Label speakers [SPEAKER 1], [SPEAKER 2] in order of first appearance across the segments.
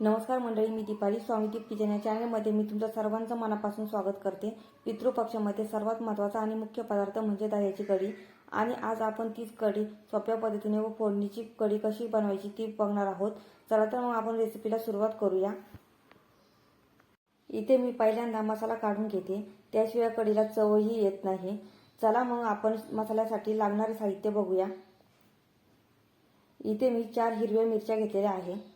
[SPEAKER 1] नमस्कार मंडळी मी दीपाली स्वामी दीप किचन या चॅनलमध्ये मी तुमचं सर्वांचं मनापासून स्वागत करते. पितृपक्षामध्ये सर्वात महत्त्वाचा आणि मुख्य पदार्थ म्हणजे दह्याची कढी. आणि आज आपण तीच कढी सोप्या पद्धतीने व फोडणीची कढी कशी बनवायची ती बघणार आहोत. चला तर मग आपण रेसिपीला सुरुवात करूया. इथे मी पहिल्यांदा मसाला काढून घेते. त्याशिवाय कढीला चवही येत नाही. चला मग आपण मसाल्यासाठी लागणारे साहित्य बघूया. इथे मी चार हिरव्या मिरच्या घेतलेल्या आहे.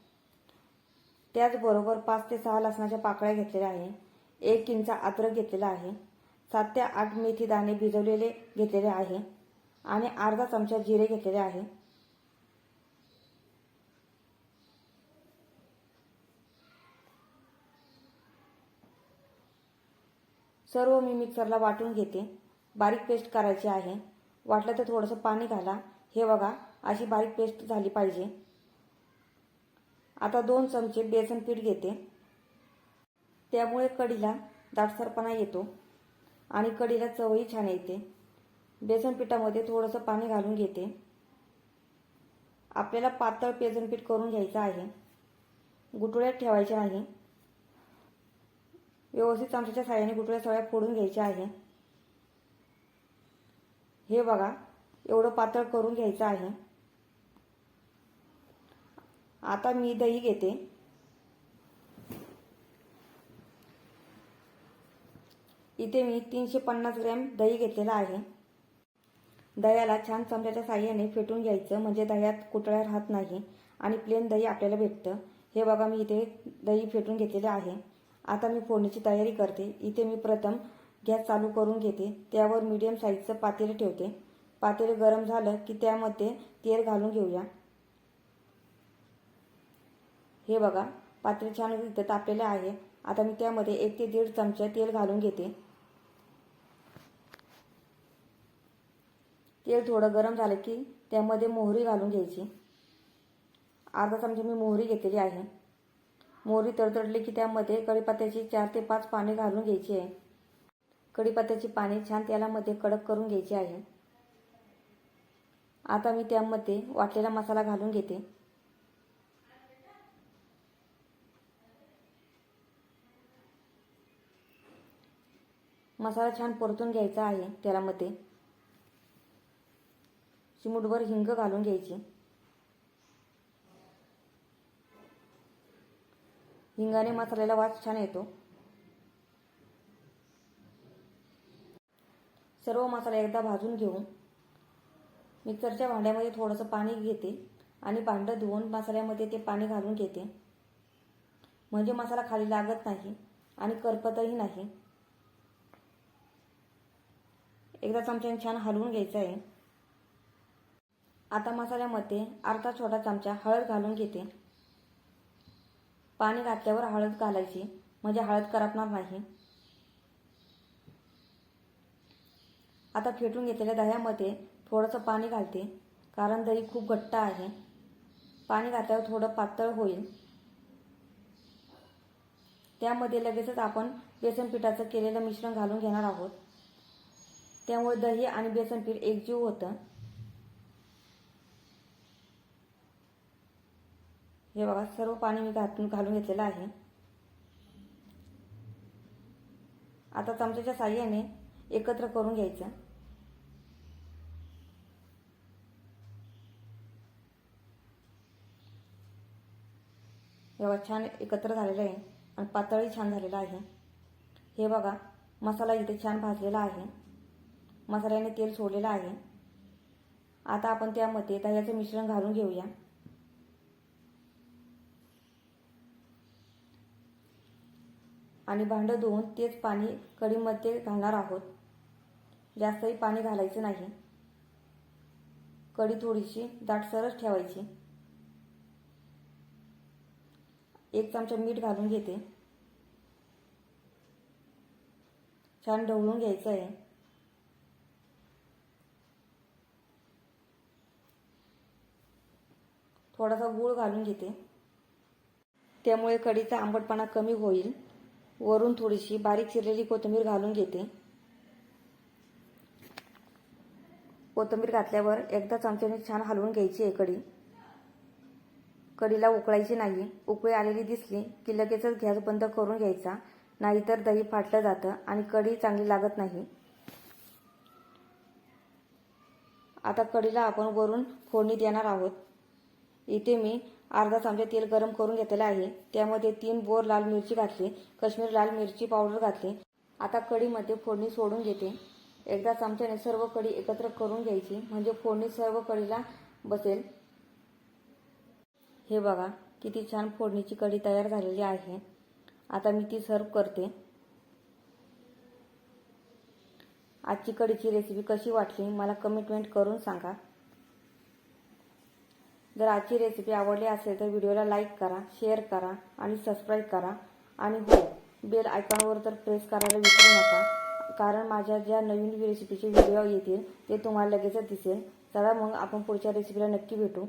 [SPEAKER 1] त्याचबरोबर पाच ते सहा लसणाच्या पाकळ्या घेतलेल्या आहे. एक इंचा अद्रक घेतलेला आहे. सात ते आठ मेथी दाणे भिजवलेले घेतलेले आहे. आणि अर्धा चमचा जिरे घेतलेले आहे. सर्व मी मिक्सरला वाटून घेते. बारीक पेस्ट करायची आहे. वाटलं तर थोडंसं पाणी घाला. हे बघा अशी बारीक पेस्ट झाली पाहिजे. आता दोन चमचे बेसन पीठ घेते. त्यामुळे कढीला दाटसरपणा येतो आणि कढीला चवही छान येते. बेसन पिठामध्ये थोडंसं पाणी घालून घेते. आपल्याला पातळ बेसन पीठ करून घ्यायचं आहे. गुटुळ्यात ठेवायचे नाही. व्यवस्थित चमच्याच्या साह्याने गुटळ्या सगळ्या फोडून घ्यायच्या आहे. हे बघा एवढं पातळ करून घ्यायचं आहे. आता मी दही घेते. इथे मी तीनशे पन्नास ग्रॅम दही घेतलेला आहे. दह्याला छान चमच्याच्या साह्याने फेटून घ्यायचं म्हणजे दह्यात कुटळ्या राहत नाही आणि प्लेन दही आपल्याला भेटतं. हे बघा मी इथे दही फेटून घेतलेले आहे. आता मी फोडणीची तयारी करते. इथे मी प्रथम गॅस चालू करून घेते. त्यावर मीडियम साईजचं पातेले ठेवते. पातेले गरम झालं की त्यामध्ये तेल घालून घेऊया. हे बघा पात्र छान इथं तापलेलं आहे. आता मी त्यामध्ये एक ते दीड चमचा तेल घालून घेते. तेल थोडं गरम झालं की त्यामध्ये मोहरी घालून घ्यायची. अर्धा चमचा मी मोहरी घेतलेली आहे. मोहरी तडतडली की त्यामध्ये कढीपत्त्याची चार ते पाच पाने घालून घ्यायची आहे. कढीपत्त्याची पाने छान तेलामध्ये कडक करून घ्यायची आहे. आता मी त्यामध्ये वाटलेला मसाला घालून घेते. मसाला छान परतून घ्यायचा आहे तेलामध्ये. चिमूटभर हिंग घालून घ्यायची. हिंगाने मसाल्याला वास छान येतो. सर्व मसाला एकदा भाजून घेऊन मिक्सरच्या भांड्यामध्ये थोडंसं पाणी घेते आणि भांडं धुवून मसाल्यामध्ये ते पाणी घालून घेते. म्हणजे मसाला खाली लागत नाही आणि करपतही नाही. एकदा चमच्याने छान हलवून घ्यायचं आहे. आता मसाल्यामध्ये अर्धा छोटा चमचा हळद घालून घेते. पाणी घातल्यावर हळद घालायची. म्हणजे हळद करपणार नाही. आता फेटून घेतलेल्या दह्यामध्ये थोडंसं पाणी घालते. कारण दही खूप घट्ट आहे. पाणी घातल्यावर थोडं पातळ होईल. त्यामध्ये लगेचच आपण बेसन पिठाचं केलेलं मिश्रण घालून घेणार आहोत. त्यामुळे दही आणि बेसन पीठ एकजीव होतं. हे बघा सर्व पाणी मी घातून घालून घेतलेलं आहे. आता चमच्याच्या साह्याने एकत्र करून घ्यायचं. हे बघा छान एकत्र झालेलं आहे आणि पातळही छान झालेला आहे. हे बघा मसाला इथे छान भाजलेला आहे. मसाल्याने तेल सोडलेलं आहे. आता आपण त्यामध्ये दह्याचं मिश्रण घालून घेऊया. आणि भांडं धुवून तेच पाणी कढीमध्ये घालणार आहोत. जास्तही पाणी घालायचं नाही. कढी थोडीशी दाटसरच ठेवायची. एक चमचा मीठ घालून घेते. छान ढवळून घ्यायचं आहे. थोडासा गूळ घालून घेते. त्यामुळे कढीचा आंबटपणा कमी होईल. वरून थोडीशी बारीक चिरलेली कोथिंबीर घालून घेते. कोथिंबीर घातल्यावर एकदा चमच्याने छान हलवून घ्यायची आहे कढी. कढीला उकळायची नाही. उकळी आलेली दिसली की लगेचच गॅस बंद करून घ्यायचा. नाहीतर दही फाटलं जातं आणि कढी चांगली लागत नाही. आता कढीला आपण वरून फोडणी देणार आहोत. इथे मी अर्धा चमचा तेल गरम करून घेतलेलं आहे. त्यामध्ये तीन बोर लाल मिरची घातली काश्मीर लाल मिरची पावडर घातली. आता कढीमध्ये फोडणी सोडून घेते. एकदा चमच्याने सर्व कढी एकत्र करून घ्यायची म्हणजे फोडणी सर्व कढीला बसेल. हे बघा किती छान फोडणीची कढी तयार झालेली आहे. आता मी ती सर्व करते. आजची कढीची रेसिपी कशी वाटली मला कमेंटमेंट करून सांगा. जर आजची रेसिपी आवडली असेल तर व्हिडिओला लाईक करा शेअर करा आणि सबस्क्राईब करा. आणि हो बेल आयकॉनवर तर प्रेस करायला विसरू नका. कारण माझ्या ज्या नवीन रेसिपीचे व्हिडिओ येतील ते तुम्हाला लगेचच दिसेल. चला मग आपण पुढच्या रेसिपीला नक्की भेटू.